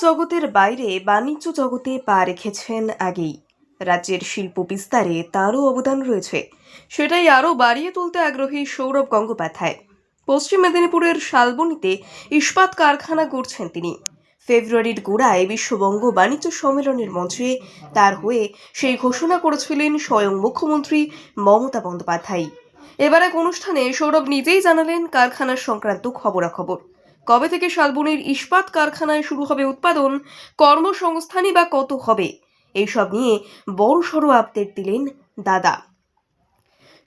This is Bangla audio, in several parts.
জগতের বাইরে বাণিজ্য জগতে পা রেখেছেন আগেই। রাজ্যের শিল্প বিস্তারে তারও অবদান রয়েছে। সেটাই আরও বাড়িয়ে তুলতে আগ্রহী সৌরভ গঙ্গোপাধ্যায়। পশ্চিম মেদিনীপুরের শালবনীতে ইস্পাত কারখানা গড়ছেন তিনি। ফেব্রুয়ারির গোড়ায় বিশ্ববঙ্গ বাণিজ্য সম্মেলনের মঞ্চে তার হয়ে সেই ঘোষণা করেছিলেন স্বয়ং মুখ্যমন্ত্রী মমতা বন্দ্যোপাধ্যায়। এবার এক অনুষ্ঠানে সৌরভ নিজেই জানালেন কারখানার সংক্রান্ত খবরাখবর। কবে থেকে শালবনির ইস্পাত কারখানায় শুরু হবে উৎপাদন, কর্মসংস্থানই বা কত হবে? এইসব নিয়ে বড় সড়ো আপডেট দিলেন দাদা।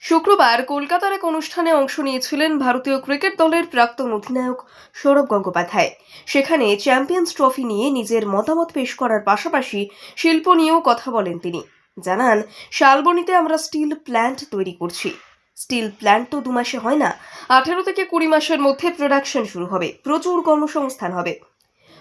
শুক্রবার কলকাতার এক অনুষ্ঠানে অংশ নিয়েছিলেন ভারতীয় ক্রিকেট দলের প্রাক্তন অধিনায়ক সৌরভ গঙ্গোপাধ্যায়। সেখানে চ্যাম্পিয়ন্স ট্রফি নিয়ে নিজের মতামত পেশ করার পাশাপাশি শিল্প নিয়েও কথা বলেন তিনি। জানান, শালবনিতে আমরা স্টিল প্ল্যান্ট তৈরি করছি। স্টিল প্ল্যান্ট তো দু মাসে হয় না। আঠেরো থেকে কুড়ি মাসের মধ্যে প্রোডাকশন শুরু হবে। প্রচুর কর্মসংস্থান হবে।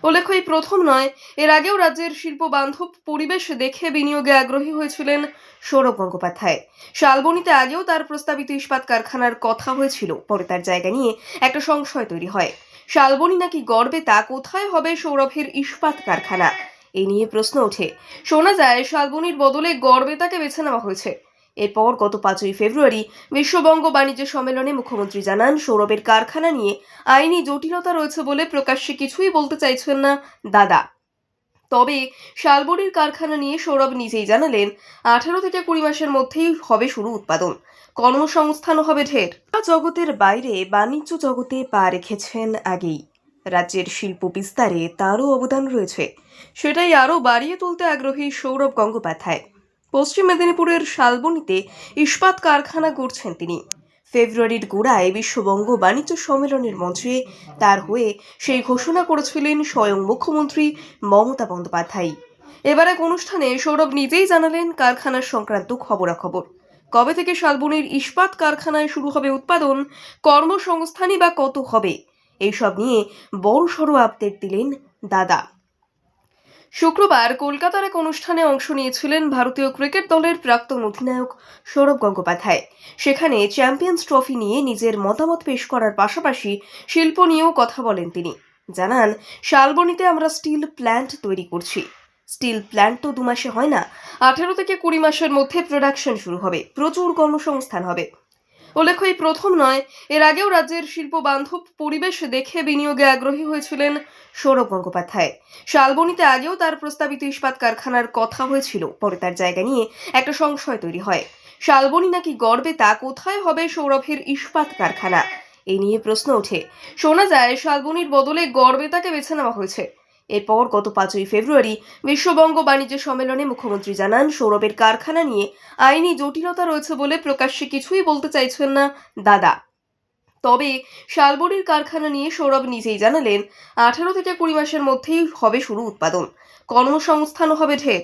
উল্লেখ্য, এই প্রথম নয়, এর আগেও রাজ্যের শিল্প বান্ধব পরিবেশ দেখে বিনিয়োগে আগ্রহী হয়েছিলেন সৌরভ গঙ্গোপাধ্যায়। শালবনিতে আগেও তার প্রস্তাবিত ইস্পাত কারখানার কথা হয়েছিল। পরে তার জায়গা নিয়ে একটা সংশয় তৈরি হয়। শালবনি নাকি গর্বে তা কোথায় হবে সৌরভের ইস্পাত কারখানা? এই নিয়ে প্রশ্ন ওঠে। শোনা যায়, শালবনির বদলে গর্বে তাকে বেছে নেওয়া হয়েছে। এরপর গত পাঁচই ফেব্রুয়ারি বিশ্ববঙ্গ বাণিজ্য সম্মেলনে মুখ্যমন্ত্রী জানান, সৌরভের কারখানা নিয়ে আইনি জটিলতা রয়েছে বলে প্রকাশ্যে কিছুই বলতে চাইছেন না দাদা। তবে শালবনির কারখানা নিয়ে সৌরভ নিজেই জানালেন, আঠারো থেকে কুড়ি মাসের মধ্যেই হবে শুরু উৎপাদন। কর্মসংস্থানও হবে ঢের। জগতের বাইরে বাণিজ্য জগতে পা রেখেছেন আগেই। রাজ্যের শিল্প বিস্তারে তারও অবদান রয়েছে। সেটাই আরও বাড়িয়ে তুলতে আগ্রহী সৌরভ গঙ্গোপাধ্যায়। পশ্চিম মেদিনীপুরের শালবনীতে ইস্পাত কারখানা গড়ছেন তিনি। ফেব্রুয়ারির গোড়ায় বিশ্ববঙ্গ বাণিজ্য সম্মেলনের মঞ্চে তার হয়ে সেই ঘোষণা করেছিলেন স্বয়ং মুখ্যমন্ত্রী মমতা বন্দ্যোপাধ্যায়। এবার এক অনুষ্ঠানে সৌরভ নিজেই জানালেন কারখানার সংক্রান্ত খবরাখবর। কবে থেকে শালবনির ইস্পাত কারখানায় শুরু হবে উৎপাদন, কর্মসংস্থানই বা কত হবে, এইসব নিয়ে বড় সড়ো আপডেট দিলেন দাদা। শুক্রবার কলকাতার এক অনুষ্ঠানে অংশ নিয়েছিলেন ভারতীয় ক্রিকেট দলের প্রাক্তন অধিনায়ক সৌরভ গঙ্গোপাধ্যায়। সেখানে চ্যাম্পিয়ন্স ট্রফি নিয়ে নিজের মতামত পেশ করার পাশাপাশি শিল্প নিয়েও কথা বলেন তিনি। জানান, শালবনীতে আমরা স্টিল প্ল্যান্ট তৈরি করছি। স্টিল প্ল্যান্ট তো দু মাসে হয় না, আঠেরো থেকে কুড়ি মাসের মধ্যে প্রোডাকশন শুরু হবে। প্রচুর কর্মসংস্থান হবে। উল্লেখ্য, এই প্রথম নয়, এর আগেও রাজ্যের শিল্প বান্ধব পরিবেশ দেখে বিনিয়োগে আগ্রহী হয়েছিলেন সৌরভ গঙ্গোপাধ্যায়। শালবনিতে আগেও তার প্রস্তাবিত ইস্পাত কারখানার কথা হয়েছিল, পরে তার জায়গা নিয়ে একটা সংশয় তৈরি হয়। শালবনি নাকি গর্বে, তা কোথায় হবে সৌরভের ইস্পাত কারখানা? এই নিয়ে প্রশ্ন ওঠে। শোনা যায়, শালবনির বদলে গর্বে তাকে বেছে নেওয়া হয়েছে। এরপর গত পাঁচই ফেব্রুয়ারি বিশ্ববঙ্গ বাণিজ্য সম্মেলনে মুখ্যমন্ত্রী জানান, সৌরভের কারখানা নিয়ে আইনি জটিলতা রয়েছে বলে প্রকাশ্যে কিছুই বলতে চাইছেন না দাদা। তবে শালবনির কারখানা নিয়ে সৌরভ নিজেই জানালেন, আঠারো থেকে কুড়ি মাসের মধ্যেই হবে শুরু উৎপাদন। কর্মসংস্থানও হবে ঢের।